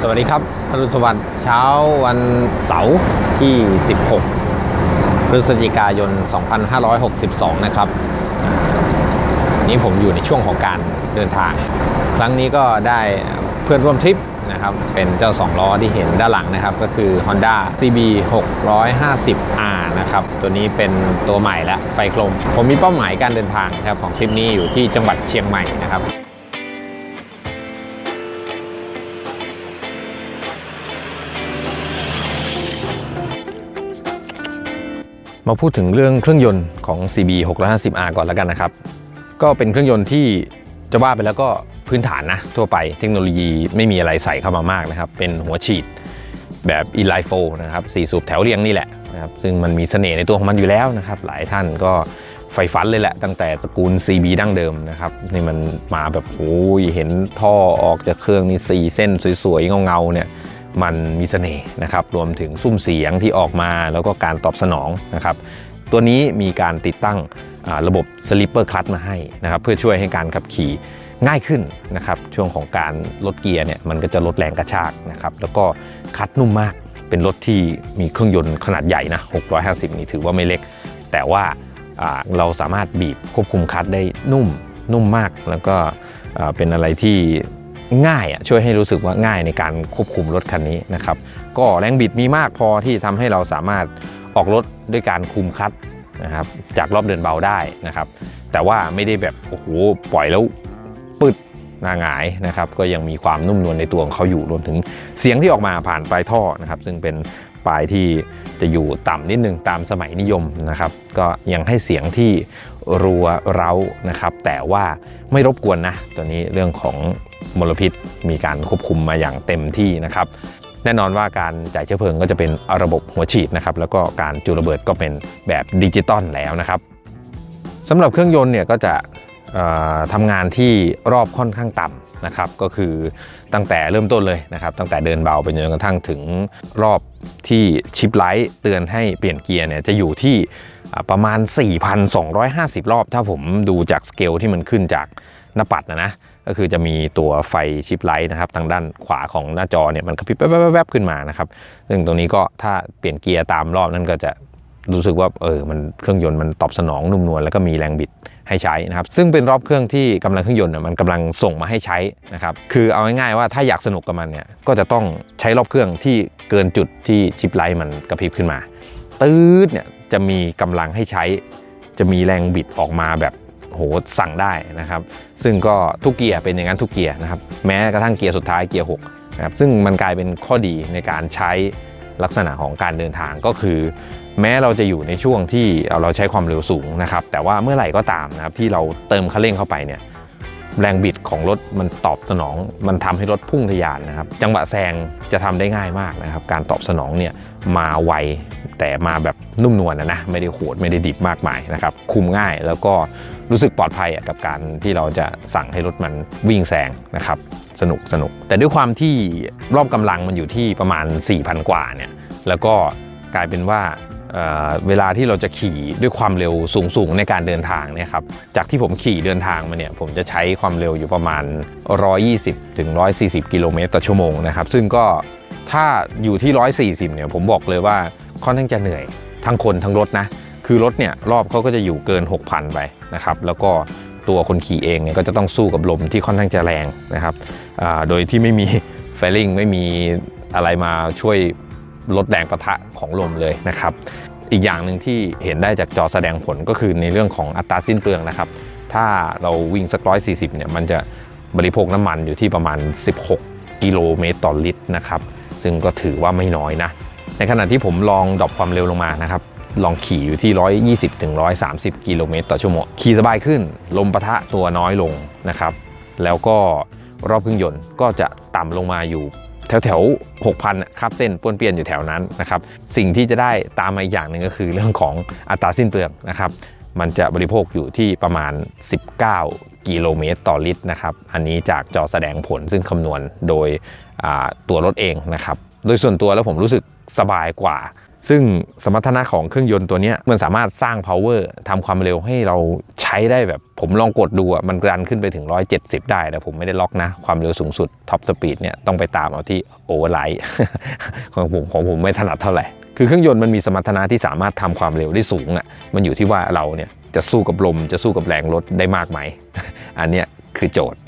สวัสดีครับอรุณสวัสดิ์เช้าวันเสาร์ที่ 16 พฤศจิกายน 2562 นะครับ นี้ผมอยู่ในช่วงของการเดินทาง ครั้งนี้ก็ได้เพื่อนร่วมทริปนะครับ เป็นเจ้า 2 ล้อที่เห็นด้านหลังนะครับ ก็คือ Honda CB 650R นะครับ ตัวนี้เป็นตัวใหม่และไฟกลม ผมมีเป้าหมายการเดินทางครับของทริปนี้อยู่ที่จังหวัดเชียงใหม่นะครับ มาพูดถึงเรื่องเครื่องยนต์ของ CB 650R ก่อนแล้วกันนะครับ ก็เป็นเครื่องยนต์ที่จะว่าไปแล้วก็พื้นฐานนะ ทั่วไปเทคโนโลยีไม่มีอะไรใส่เข้ามามากนะครับ เป็นหัวฉีดแบบ e l i f o นะครับสี่สูบแถวเรียงนี่แหละนะครับซึ่งมันมีเสน่ห์ในตัวของมันอยู่แล้วนะครับ หลายท่านก็ไฟฟันเลยแหละ ตั้งแต่ตระกูล CB ดั้งเดิมนะครับนี่มันมาแบบโอ้ยเห็นท่อออกจากเครื่องนี่สี่เส้นสวยๆเงาๆเนี่ย มันมีเสน่ห์นะครับรวมถึงซุ้มเสียงที่ออกมาแล้วก็การตอบสนองนะครับตัวนี้มีการติดตั้งระบบ Slipper Clutch มาให้นะครับเพื่อช่วยให้การขับขี่ง่ายขึ้นนะครับช่วงของการลดเกียร์เนี่ยมันก็จะลดแรงกระชากนะครับแล้วก็คลัตช์นุ่มมากเป็นรถที่มีเครื่องยนต์ขนาดใหญ่นะ 650 นี่ถือว่าไม่เล็ก แต่ว่าเราสามารถบีบควบคุมคลัตช์ได้นุ่มนุ่มมาก แล้วก็เป็นอะไรที่ ง่ายอะช่วยให้รู้สึกว่าง่ายในการควบคุมรถคันนี้นะครับ ก็แรงบิดมีมากพอที่ทำให้เราสามารถออกรถด้วยการคุมคลัตช์นะครับ จากรอบเดินเบาได้นะครับ แต่ว่าไม่ได้แบบโอ้โหปล่อยแล้วปึดหน้าหงายนะครับ ก็ยังมีความนุ่มนวลในตัวของเขาอยู่รวมถึงเสียงที่ออกมาผ่านปลายท่อนะครับ ซึ่งเป็นปลายที่ จะอยู่ต่ำนิดนึงตามสมัยนิยมนะครับ ก็ยังให้เสียงที่รัวเร้านะครับ แต่ว่าไม่รบกวนนะ ตัวนี้เรื่องของมลพิษมีการควบคุมมาอย่างเต็มที่นะครับแน่นอนว่าการจ่ายเชื้อเพลิงก็จะเป็นระบบหัวฉีดนะครับ แล้วก็การจุระเบิดก็เป็นแบบดิจิตอลแล้วนะครับสำหรับเครื่องยนต์เนี่ยก็จะทำงานที่รอบค่อนข้างต่ำ นะครับก็คือตั้งแต่เริ่มต้นเลยนะครับ ตั้งแต่เดินเบาไปจนกระทั่งถึงรอบที่ชิปไลท์เตือนให้เปลี่ยนเกียร์เนี่ยจะอยู่ที่ประมาณ 4,250 รอบ ถ้าผมดูจากสเกลที่มันขึ้นจากหน้าปัดนะนะก็คือจะมีตัวไฟชิปไลท์นะครับทางด้านขวาของหน้าจอเนี่ยมันกระพริบแวบๆๆขึ้นมานะครับซึ่งตรงนี้ก็ถ้าเปลี่ยนเกียร์ตามรอบนั่นก็จะรู้สึกว่าเออมันเครื่องยนต์มันตอบสนองนุ่มนวลแล้วก็มีแรงบิด ให้ใช้นะครับ ซึ่งเป็นรอบเครื่องที่กำลังเครื่องยนต์มันกำลังส่งมาให้ใช้นะครับ คือเอาง่ายๆว่าถ้าอยากสนุกกับมันเนี่ย ก็จะต้องใช้รอบเครื่องที่เกินจุดที่ชิปไลท์มันกระพริบขึ้นมา ตืดเนี่ยจะมีกำลังให้ใช้ จะมีแรงบิดออกมาแบบโหสั่งได้นะครับ ซึ่งก็ทุกเกียร์เป็นอย่างนั้นทุกเกียร์นะครับ แม้กระทั่งเกียร์สุดท้ายเกียร์6นะครับ ซึ่งมันกลายเป็นข้อดีในการใช้ ลักษณะของการเดินทางก็คือ แม้เราจะอยู่ในช่วงที่เราใช้ความเร็วสูงนะครับ แต่ว่าเมื่อไหร่ก็ตามนะครับที่เราเติมคันเร่งเข้าไปเนี่ยแรงบิดของรถมันตอบสนอง มันทำให้รถพุ่งทะยานนะครับ จังหวะแซงจะทำได้ง่ายมากนะครับ การตอบสนองเนี่ยมาไวแต่มาแบบนุ่มนวลนะนะไม่ได้โหดไม่ได้ดิบมากมายนะครับ คุมง่ายแล้วก็รู้สึกปลอดภัยกับการที่เราจะสั่งให้รถมันวิ่งแซงนะครับ สนุกสนุก แต่ด้วยความที่รอบกำลังมันอยู่ที่ประมาณ 4,000 กว่าเนี่ยแล้วก็กลายเป็นว่าเเวลาที่เราจะขี่ด้วยความเร็วสูงๆในการเดินทางเนี่ยครับจากที่ผมขี่เดินทางมาเนี่ยผมจะใช้ความเร็วอยู่ประมาณ 120ถึง140 กิโลเมตรต่อชั่วโมงนะครับซึ่งก็ถ้าอยู่ที่ 140เนี่ยผมบอกเลยว่าค่อนข้างจะเหนื่อยทั้งคนทั้งรถนะคือรถเนี่ยรอบเขาก็จะอยู่เกิน 6,000 ไปนะครับแล้วก็ ตัวคนขี่เองเนี่ยก็จะต้องสู้กับลมที่ค่อนข้างจะแรงนะครับโดยที่ไม่มีไฟลิงไม่มีอะไรมาช่วยลดแรงประทะของลมเลยนะครับ อีกอย่างหนึ่งที่เห็นได้จากจอแสดงผลก็คือในเรื่องของอัตราสิ้นเปลืองนะครับ ถ้าเราวิ่งสักร้อยสี่สิบเนี่ยมันจะบริโภคน้ำมันอยู่ที่ประมาณ 16 กิโลเมตรต่อลิตรนะครับ ซึ่งก็ถือว่าไม่น้อยนะ ในขณะที่ผมลองดรอปความเร็วลงมานะครับ ลองขี่อยู่ที่ 120ถึง130 กิโลเมตรต่อชั่วโมง ขี่สบายขึ้น ลมปะทะตัวน้อยลงนะครับ แล้วก็รอบเครื่องยนต์ก็จะต่ำลงมาอยู่แถวแถวๆ6,000ครับเส้นป้วนเปี้ยนอยู่แถวนั้นนะครับ สิ่งที่จะได้ตามมาอีกอย่างหนึ่งก็คือเรื่องของอัตราสิ้นเปลืองนะครับ มันจะบริโภคอยู่ที่ประมาณ 19 กิโลเมตรต่อลิตรนะครับ อันนี้จากจอแสดงผลซึ่งคำนวณโดยตัวรถเองนะครับ โดยส่วนตัวแล้วผมรู้สึกสบายกว่า ซึ่งสมรรถนะของเครื่องยนต์ตัวนี้มันสามารถสร้าง power ทำความเร็วให้เราใช้ได้แบบผมลองกดดูอะมันดันขึ้นไปถึง 170 ได้แต่ผมไม่ได้ล็อกนะ ความเร็วสูงสุดท็อปสปีดเนี่ยต้องไปตามเอาที่โอเวอร์ไลท์ของผมของผมไม่ถนัดเท่าไหร่ คือเครื่องยนต์มันมีสมรรถนะที่สามารถทำความเร็วได้สูงอะมันอยู่ที่ว่าเราเนี่ยจะสู้กับลมจะสู้กับแรงรถได้มากไหมอันเนี้ยคือโจทย์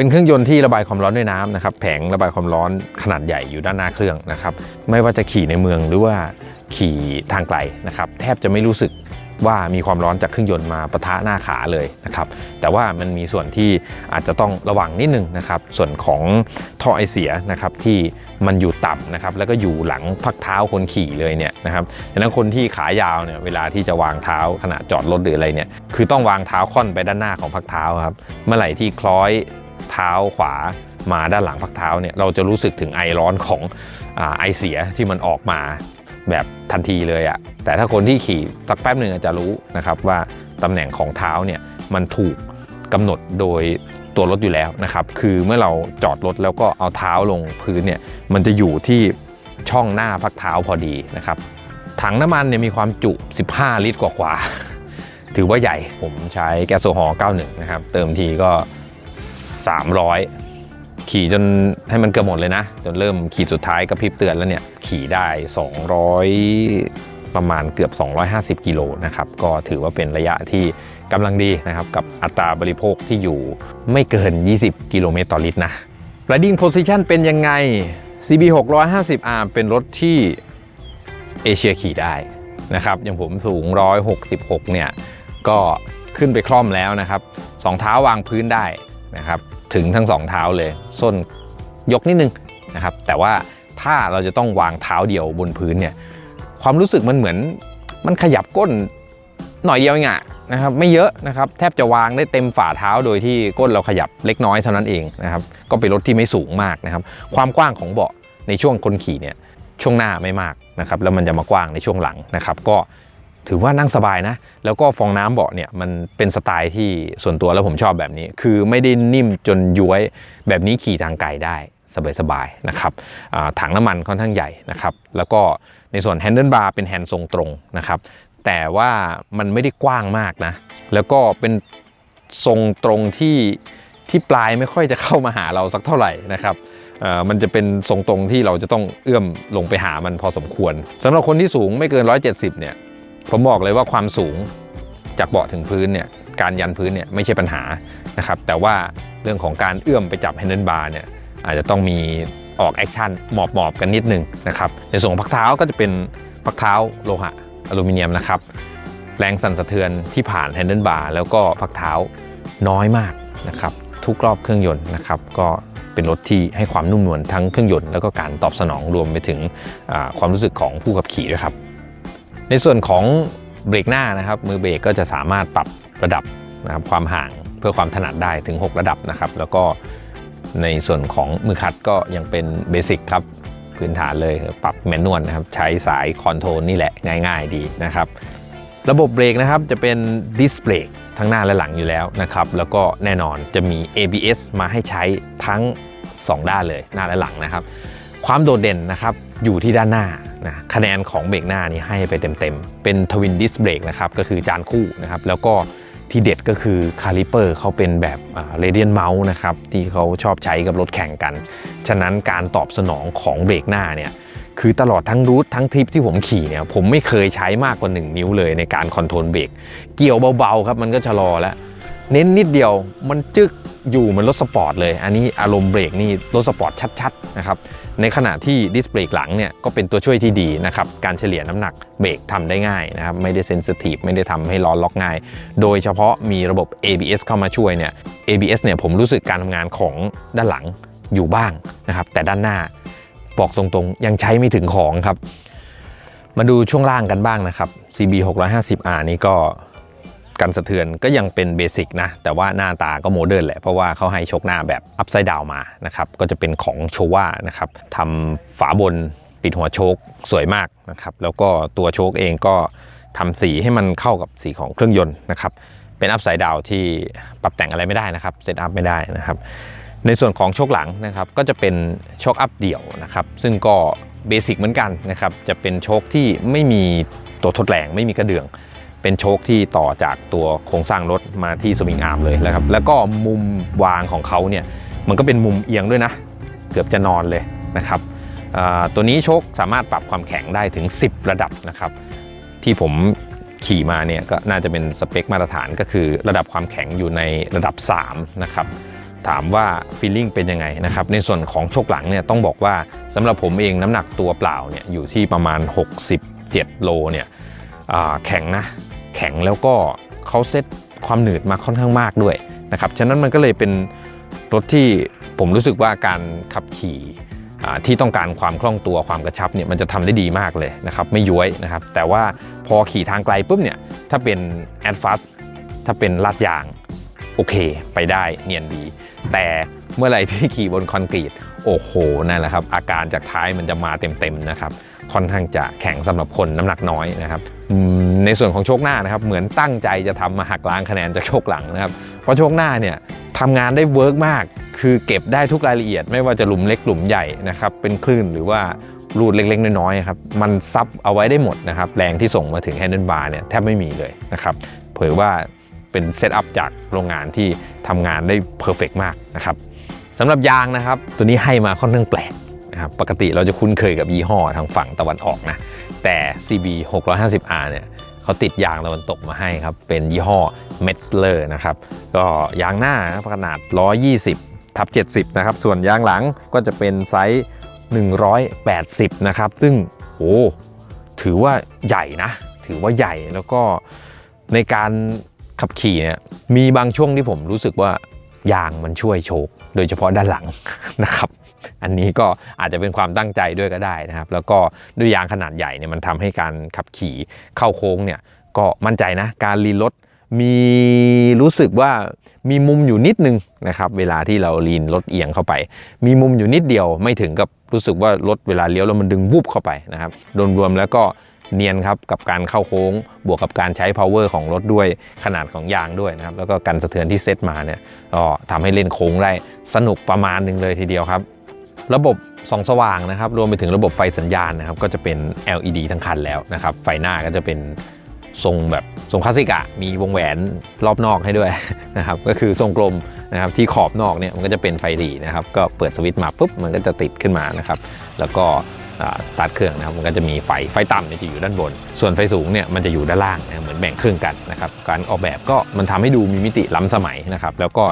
เป็นเครื่องยนต์ที่ระบายความร้อนด้วยน้ำนะครับ แผงระบายความร้อนขนาดใหญ่อยู่ด้านหน้าเครื่องนะครับ ไม่ว่าจะขี่ในเมืองหรือว่าขี่ทางไกลนะครับ แทบจะไม่รู้สึกว่ามีความร้อนจากเครื่องยนต์มาปะทะหน้าขาเลยนะครับ แต่ว่ามันมีส่วนที่อาจจะต้องระวังนิดนึงนะครับ ส่วนของท่อไอเสียนะครับที่มันอยู่ต่ำนะครับ แล้วก็อยู่หลังพักเท้าคนขี่เลยเนี่ยนะครับดังนั้นคนที่ขายาวเนี่ยเวลาที่จะวางเท้าขณะจอดรถหรืออะไรเนี่ย คือต้องวางเท้าค่อนไปด้านหน้าของพักเท้าครับ เมื่อไหร่ที่คล้อย เท้าขวามาด้านหลังพักเท้าเนี่ยเราจะรู้สึกถึงไอร้อนของอไอเสียที่มันออกมาแบบทันทีเลยอะแต่ถ้าคนที่ขี่สักแป๊บหนึ่งจจะรู้นะครับว่าตำแหน่งของเท้าเนี่ยมันถูกกำหนดโดยตัวรถอยู่แล้วนะครับ คือเมื่อเราจอดรถแล้วก็เอาเท้าลงพื้นเนี่ยมันจะอยู่ที่ช่องหน้าพักเท้าพอดีนะครับ ถังน้ำมันเนี่ยมีความจุ 15 ลิตรกว่าๆถือว่าใหญ่ผมใช้แก๊สโซฮอล์91 นะครับ เติมทีก็ 300 ขี่จนให้มันเกือบหมดเลยนะ จนเริ่มขีดสุดท้ายกระพริบเตือนแล้วเนี่ย ขี่ได้ 200 ประมาณเกือบ 250 กิโลนะครับ ก็ถือว่าเป็นระยะที่กำลังดีนะครับ กับอัตราบริโภคที่อยู่ไม่เกิน 20 กิโลเมตรต่อลิตรนะ Riding Position เป็นยังไง CB 650R เป็นรถที่เอเชียขี่ได้นะครับ อย่างผมสูง 166 เนี่ย ก็ขึ้นไปคล่อมแล้วนะครับ สองเท้าวางพื้นได้ นะครับถึงทั้งสองเท้าเลยส้นยกนิดนึงนะครับแต่ว่าถ้าเราจะต้องวางเท้าเดียวบนพื้นเนี่ยความรู้สึกมันเหมือนมันขยับก้นหน่อยเดียวเองอะนะครับไม่เยอะนะครับแทบจะวางได้เต็มฝ่าเท้าโดยที่ก้นเราขยับเล็กน้อยเท่านั้นเองนะครับก็เป็นรถที่ไม่สูงมากนะครับความกว้างของเบาะในช่วงคนขี่เนี่ยช่วงหน้าไม่มากนะครับแล้วมันจะมากว้างในช่วงหลังนะครับก็ ถือว่านั่งสบายนะ แล้วก็ฟองน้ำเบาะเนี่ยมันเป็นสไตล์ที่ส่วนตัวแล้วผมชอบแบบนี้ คือไม่ได้นิ่มจนย้วยแบบนี้ขี่ทางไกลได้สบายๆนะครับถังน้ำมันค่อนข้างใหญ่นะครับ แล้วก็ในส่วนแฮนเดิลบาร์เป็นแฮนด์ทรงตรงนะครับ แต่ว่ามันไม่ได้กว้างมากนะ แล้วก็เป็นทรงตรงที่ที่ปลายไม่ค่อยจะเข้ามาหาเราสักเท่าไหร่นะครับมันจะเป็นทรงตรงที่เราจะต้องเอื้อมลงไปหามันพอสมควรสำหรับคนที่สูงไม่เกิน 170 เนี่ย ผมบอกเลยว่าความสูงจากเบาะถึงพื้นเนี่ยการยันพื้นเนี่ยไม่ใช่ปัญหานะครับแต่ว่าเรื่องของการเอื้อมไปจับแฮนเดิลบาร์เนี่ยอาจจะต้องมีออกแอคชั่นหมอบๆกันนิดนึงนะครับในส่วนของพักเท้าก็จะเป็นพักเท้าโลหะอลูมิเนียมนะครับแรงสั่นสะเทือนที่ผ่านแฮนเดิลบาร์แล้วก็พักเท้าน้อยมากนะครับทุกรอบเครื่องยนต์นะครับก็เป็นรถที่ให้ความนุ่มนวลทั้งเครื่องยนต์แล้วก็การตอบสนองรวมไปถึงความรู้สึกของผู้ขับขี่ด้วยครับ ในส่วนของเบรกหน้านะครับ มือเบรกก็จะสามารถปรับระดับนะครับความห่างเพื่อความถนัดได้ถึง 6 ระดับนะครับ แล้วก็ในส่วนของมือคัดก็ยังเป็นเบสิกครับพื้นฐานเลยปรับแมนนวลนะครับ ใช้สายคอนโทรลนี่แหละง่ายๆดีนะครับ ระบบเบรกนะครับจะเป็นดิสเบรกทั้งหน้าและหลังอยู่แล้วนะครับ แล้วก็แน่นอนจะมี ABS มาให้ใช้ทั้ง 2 ด้านเลยหน้าและหลังนะครับ ความโดดเด่นนะครับ อยู่ที่ด้านหน้านะคะแนนของเบรกหน้านี่ให้ไปเต็มๆ เป็นทวินดิสเบรกนะครับก็คือจานคู่นะครับแล้วก็ที่เด็ดก็คือคาลิเปอร์เขาเป็นแบบเรเดียนเมาส์นะครับที่เขาชอบใช้กับรถแข่งกัน ฉะนั้นการตอบสนองของเบรกหน้าเนี่ยคือตลอดทั้งรูททั้งทริปที่ผมขี่เนี่ยผมไม่เคยใช้มากกว่า 1 นิ้วเลยในการคอนโทรลเบรกเกี่ยวเบาๆครับมันก็ชะลอแล้ว เน้นนิดเดียวมันจึกอยู่เหมือนรถสปอร์ตเลย อันนี้อารมณ์เบรกนี่รถสปอร์ตชัดๆนะครับ ในขณะที่ดิสเบรกหลังเนี่ยก็เป็นตัวช่วยที่ดีนะครับ การเฉลี่ยน้ำหนักเบรกทำได้ง่ายนะครับ ไม่ได้เซนซิทีฟไม่ได้ทำให้ล้อล็อกง่าย โดยเฉพาะมีระบบ ABS เข้ามาช่วยเนี่ย ABS เนี่ยผมรู้สึกการทำงานของด้านหลังอยู่บ้างนะครับ แต่ด้านหน้าบอกตรงๆ ยังใช้ไม่ถึงของครับ มาดูช่วงล่างกันบ้างนะครับ CB 650R นี้ก็ กันสะเทือนก็ยังเป็นเบสิกนะ แต่ว่าหน้าตาก็โมเดิร์นแหละ เพราะว่าเขาให้โชคหน้าแบบอัพไซด์ดาวมานะครับ ก็จะเป็นของโชว่านะครับทำฝาบนปิดหัวโชคสวยมากนะครับ แล้วก็ตัวโชคเองก็ทำสีให้มันเข้ากับสีของเครื่องยนต์นะครับ เป็นอัพไซด์ดาวที่ปรับแต่งอะไรไม่ได้นะครับ เซตอัพไม่ได้นะครับ ในส่วนของโชคหลังนะครับ ก็จะเป็นโชคอัพเดี่ยวนะครับ ซึ่งก็เบสิกเหมือนกันนะครับ จะเป็นโชคที่ไม่มีตัวทดแรงไม่มีกระเดื่อง เป็นโชคที่ต่อจากตัวโครงสร้างรถมาที่สวิงอาร์มเลยนะครับ แล้วก็มุมวางของเขาเนี่ยมันก็เป็นมุมเอียงด้วยนะ เกือบจะนอนเลยนะครับตัวนี้โชคสามารถปรับความแข็งได้ถึง 10 ระดับนะครับ ที่ผมขี่มาเนี่ยก็น่าจะเป็นสเปคมาตรฐานก็คือระดับความแข็งอยู่ในระดับ 3 นะครับ ถามว่าฟีลลิ่งเป็นยังไงนะครับ ในส่วนของโชคหลังเนี่ยต้องบอกว่าสำหรับผมเองน้ำหนักตัวเปล่าเนี่ยอยู่ที่ประมาณ 67 โลเนี่ย แข็งนะแข็งแล้วก็เขาเซตความหนืดมาค่อนข้างมากด้วยนะครับฉะนั้นมันก็เลยเป็นรถที่ผมรู้สึกว่าการขับขี่ที่ต้องการความคล่องตัวความกระชับเนี่ยมันจะทำได้ดีมากเลยนะครับไม่ย้วยนะครับ แต่ว่าพอขี่ทางไกลปุ๊บเนี่ยถ้าเป็นแอดฟาสถ้าเป็นลาดยางโอเคไปได้เนียนดี แต่เมื่อไหร่ที่ขี่บนคอนกรีตโอ้โหนั่นแหละครับ อาการจากท้ายมันจะมาเต็มๆนะครับ ค่อนข้างจะแข็งสำหรับคนน้ำหนักน้อยนะครับในส่วนของโชคหน้านะครับเหมือนตั้งใจจะทำมาหักล้างคะแนนจากโชคหลังนะครับเพราะโชคหน้าเนี่ยทำงานได้เวิร์กมาก คือเก็บได้ทุกรายละเอียด ไม่ว่าจะหลุมเล็กหลุมใหญ่นะครับเป็นคลื่นหรือว่ารูดเล็กๆ น้อยๆครับมันซับเอาไว้ได้หมดนะครับแรงที่ส่งมาถึงแฮนเดิลบาร์เนี่ยแทบไม่มีเลยนะครับเผยว่าเป็นเซตอัพจากโรงงานที่ทำงานได้เพอร์เฟกมากนะครับสำหรับยางนะครับ ตัวนี้ให้มาค่อนข้างแปลก นะครับปกติเราจะคุ้นเคยกับยี่ห้อทางฝั่งตะวันออกนะแต่ CB 650R เนี่ยเขาติดยางตะวันตกมาให้ครับ เป็นยี่ห้อ Metzler นะครับก็ยางหน้าขนาด 120ทับ70 นะครับ ส่วนยางหลังก็จะเป็นไซส์ 180 นะครับ ซึ่งโอ้ถือว่าใหญ่นะ ถือว่าใหญ่แล้วก็ในการขับขี่เนี่ยมีบางช่วงที่ผมรู้สึกว่ายางมันช่วยโชกโดยเฉพาะด้านหลังนะครับ อันนี้ก็อาจจะเป็นความตั้งใจด้วยก็ได้นะครับ แล้วก็ด้วยยางขนาดใหญ่เนี่ยมันทำให้การขับขี่เข้าโค้งเนี่ยก็มั่นใจนะ การลีนรถมีรู้สึกว่ามีมุมอยู่นิดนึงนะครับ เวลาที่เราลีนรถเอียงเข้าไป มีมุมอยู่นิดเดียวไม่ถึงกับรู้สึกว่ารถเวลาเลี้ยวแล้วมันดึงวุบเข้าไปนะครับรวมๆแล้วก็เนียนครับกับการเข้าโค้ง บวกกับการใช้ power ของรถด้วยขนาดของยางด้วยนะครับ แล้วก็การสะเทือนที่เซตมาเนี่ยก็ทำให้เล่นโค้งได้สนุกประมาณหนึ่งเลยทีเดียวครับ ระบบส่องสว่างนะครับรวมไปถึงระบบไฟสัญญาณนะครับก็จะเป็น LED ทั้งคันแล้วนะครับไฟหน้าก็จะเป็นทรงแบบทรงคลาสสิกอะมีวงแหวนรอบนอกให้ด้วยนะครับก็คือทรงกลมนะครับที่ขอบนอกเนี่ยมันก็จะเป็นไฟหลีนะครับก็เปิดสวิตช์มาปุ๊บมันก็จะติดขึ้นมานะครับแล้วก็สตาร์ทเครื่องนะครับมันก็จะมีไฟไฟต่ำเนี่ยจะอยู่ด้านบน ส่วนไฟสูงเนี่ยมันจะอยู่ด้านล่างนะเหมือนแบ่งครึ่งกันนะครับการออกแบบก็มันทำให้ดูมีมิติล้ำสมัยนะครับแล้วก็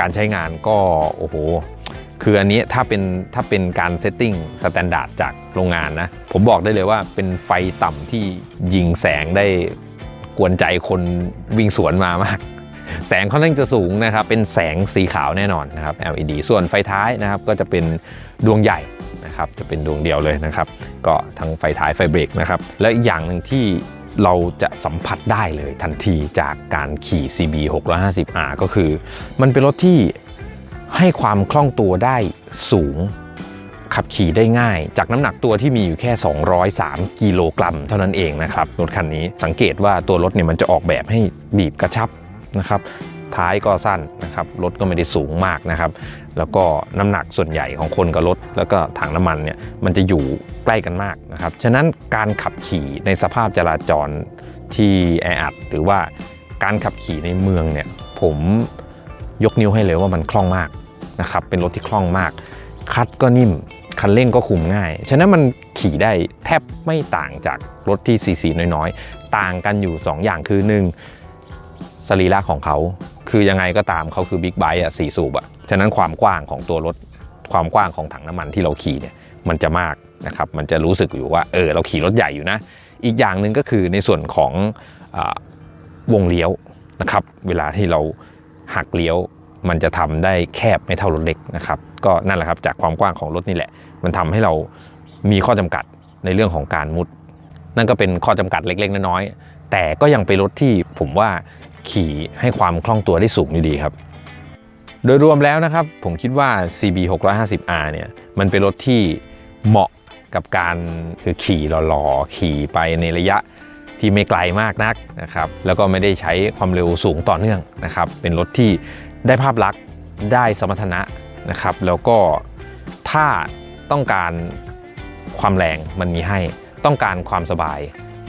การใช้งานก็โอ้โห คืออันนี้ถ้าเป็นถ้าเป็นการเซตติ้งสแตนดาร์ดจากโรงงานนะ ผมบอกได้เลยว่าเป็นไฟต่ำที่ยิงแสงได้กวนใจคนวิ่งสวนมามาก แสงค่อนข้างจะสูงนะครับ เป็นแสงสีขาวแน่นอนนะครับ LED ส่วนไฟท้ายนะครับ ก็จะเป็นดวงใหญ่นะครับ จะเป็นดวงเดียวเลยนะครับ ก็ทั้งไฟท้ายไฟเบรกนะครับ แล้วอีกอย่างหนึ่งที่เราจะสัมผัสได้เลยทันทีจากการขี่ CB 650R ก็คือ มันเป็นรถที่ ให้ความคล่องตัวได้สูง ขับขี่ได้ง่าย จากน้ำหนักตัวที่มีอยู่แค่ 203 กิโลกรัมเท่านั้นเองนะครับรถคันนี้สังเกตว่าตัวรถเนี่ยมันจะออกแบบให้บีบกระชับนะครับท้ายก็สั้นนะครับรถก็ไม่ได้สูงมากนะครับ แล้วก็น้ำหนักส่วนใหญ่ของคนกับรถ แล้วก็ถังน้ำมันเนี่ยมันจะอยู่ใกล้กันมากนะครับ ฉะนั้นการขับขี่ในสภาพจราจรที่แออัดหรือว่าการขับขี่ในเมืองเนี่ยผมยกนิ้วให้เลยว่ามันคล่องมาก นะครับเป็นรถที่คล่องมาก คัดก็นิ่ม คันเร่งก็คุมง่าย ฉะนั้นมันขี่ได้แทบไม่ต่างจากรถที่ซีซีน้อยๆ ต่างกันอยู่ 2 อย่างคือ 1. สรีระของเขาคือยังไงก็ตามเขาคือบิ๊กไบค์อะสี่สูบอะฉะนั้นความกว้างของตัวรถความกว้างของถังน้ำมันที่เราขี่เนี่ยมันจะมากนะครับมันจะรู้สึกอยู่ว่าเออเราขี่รถใหญ่อยู่นะ อีกอย่างหนึ่งก็คือในส่วนของอวงเลี้ยวนะครับเวลาที่เราหักเลี้ยว มันจะทำได้แคบไม่เท่ารถเล็กนะครับ ก็นั่นแหละครับจากความกว้างของรถนี่แหละ มันทำให้เรามีข้อจำกัดในเรื่องของการมุด นั่นก็เป็นข้อจำกัดเล็ก ๆ น้อยๆแต่ก็ยังเป็นรถที่ผมว่าขี่ให้ความคล่องตัวได้สูงอยู่ดีครับ โดยรวมแล้วนะครับ ผมคิดว่า CB 650R เนี่ยมันเป็นรถที่เหมาะกับการคือขี่หล่อๆขี่ไปในระยะที่ไม่ไกลมากนักนะครับ แล้วก็ไม่ได้ใช้ความเร็วสูงต่อเนื่องนะครับ เป็นรถที่ ได้ภาพลักษณ์ได้สมรรถนะนะครับ แล้วก็ถ้าต้องการความแรงมันมีให้ ต้องการความสบาย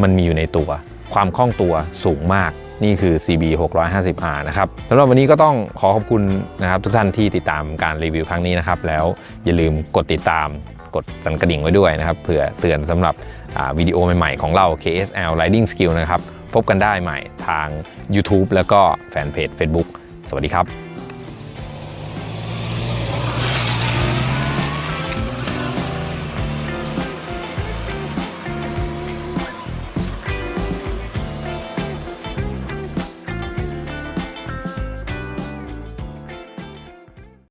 มันมีอยู่ในตัว ความคล่องตัวสูงมากนี่คือ CB 650R นะครับสำหรับวันนี้ก็ต้องขอขอบคุณนะครับทุกท่านที่ติดตามการรีวิวครั้งนี้นะครับ แล้วอย่าลืมกดติดตามกดสั่นกระดิ่งไว้ด้วยนะครับเผื่อเตือนสำหรับวิดีโอใหม่ๆของเรา KSL Riding Skill นะครับ พบกันได้ใหม่ทาง YouTube แล้วก็แฟนเพจ Facebook สวัสดีครับ